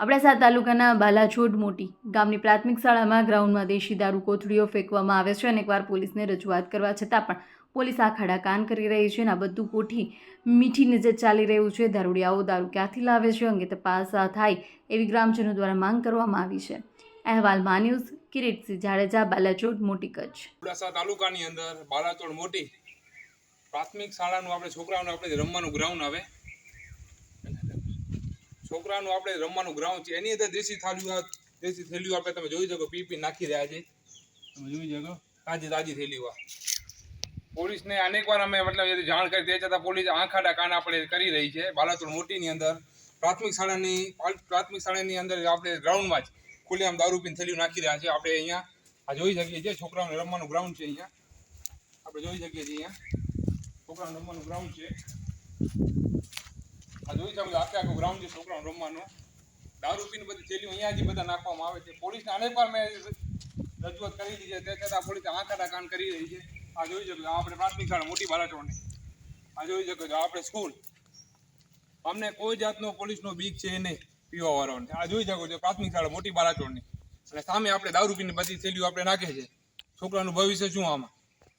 અબડાસા તાલુકાના બાલાછોડ મોટી ગામની પ્રાથમિક શાળામાં ગ્રાઉન્ડમાં દેશી દારૂ કોથળીઓ ફેંકવામાં આવે છે અને એકવાર પોલીસને રજૂઆત કરવા છતાં પણ પોલીસ આ ખાડા કાન કરી રહી છે અને આ બધું કોઠી મીઠી નજર ચાલી રહ્યું છે. દારૂડિયાઓ દારૂ ક્યાંથી લાવે છે અંગે તપાસ થાય એવી ગ્રામજનો દ્વારા માંગ કરવામાં આવી છે. અહેવાલ મા ન્યૂઝ કિરીટસિંહ જાડેજા બાલાચોડ મોટી કચ્છ. અબડાસા તાલુકાની અંદર બાલાતોડ મોટી પ્રાથમિક શાળાનું આપણે છોકરાઓને આપણે રમવાનું ગ્રાઉન્ડ આવે. છોકરાનું આપણે રમવાનું ગ્રાઉન્ડ છે, એની અંદર દેશી થાળીઓ દેશી થેલીઓ આપણે તમે જોઈ શકો પી પી નાખી રહ્યા છે. તમે જોઈ શકો, તાજી તાજી થેલીઓ પોલીસને પોલીસને અનેકવાર અમે મતલબ જાણ કરી તે છતાં પોલીસ આંખાડા કાન આપણે કરી રહી છે, બાલાતોડ મોટીની અંદર. પ્રાથમિક શાળાની પ્રાથમિક શાળાની અંદર આપણે ગ્રાઉન્ડમાં જ ખુલ્લેઆમ દારૂ પીને થેલીઓ નાખી રહ્યા છે. આપણે અહીંયા આ જોઈ શકીએ છીએ છોકરાઓને રમવાનું ગ્રાઉન્ડ છે અહીંયા. આપણે જોઈ શકીએ છીએ અહીંયા. છોકરાઓને રમવાનું ગ્રાઉન્ડ છે. આ શકો છો આખે આખું ગ્રાઉન્ડ છે, છોકરાઓને રમવાનું. દારૂ પીને બધી થેલીઓ અહીંયાથી બધા નાખવામાં આવે છે. પોલીસને અનેકવાર મેં રજૂઆત કરી દીધી છે. તે છતાં પોલીસ આંખાડા કાન કરી રહી છે. આ જોઈ શકો છો આપણે પ્રાથમિક શાળા, મોટી બાલાટોની આ જોઈ શકો છો આપણે સ્કૂલ અમને કોઈ જાતનો પોલીસનો બીક છે નહીં પીવા વાળાને આ જોઈ શકો છો, પ્રાથમિક શાળા, મોટી બાલાટોળની અને સામે આપણે દારૂ પીને બધી થેલીઓ આપણે નાખે છે. છોકરાનું ભવિષ્ય શું આમાં?